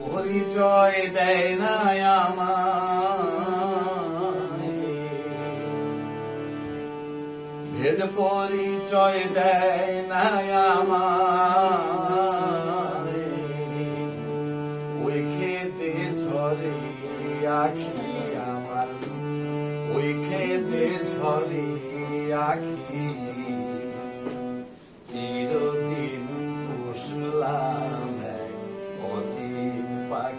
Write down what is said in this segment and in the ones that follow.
পরিচয় দেয় না ভেদ পরিচয় দেয় না ওই খেতে ঝরে আখি আমার। ওই খেতে ঝরে আখি।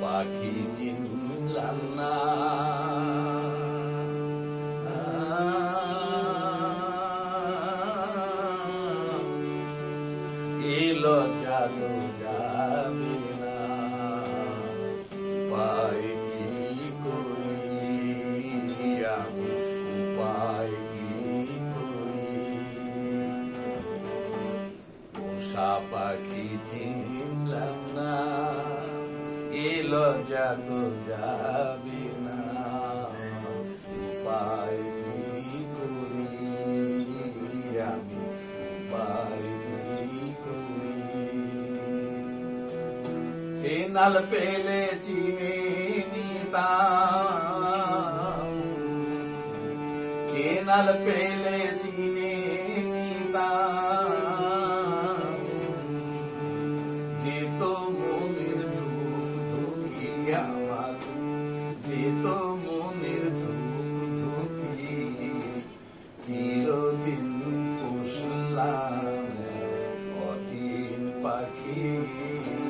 পাখি চিনলাম না। এলো জাদু যাবে না। উপায় কি করি? আমি পাখি চিনলাম না। এলো যত যাবি না। উপায় কি করি আমি উপায় কি করি চেনাল পেলে চিনে নিতাম। চেনাল পেলে চিনে পাখি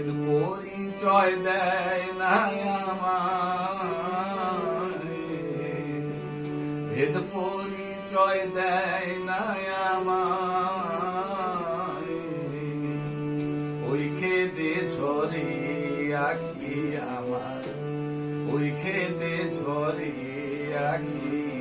ভেদ পরিচয় দেয় না আমায়। ভেদ পরিচয় দেয় না আমায়। ওই খেদে ঝরে আখি আমার। ওই খেদে ঝরে আখি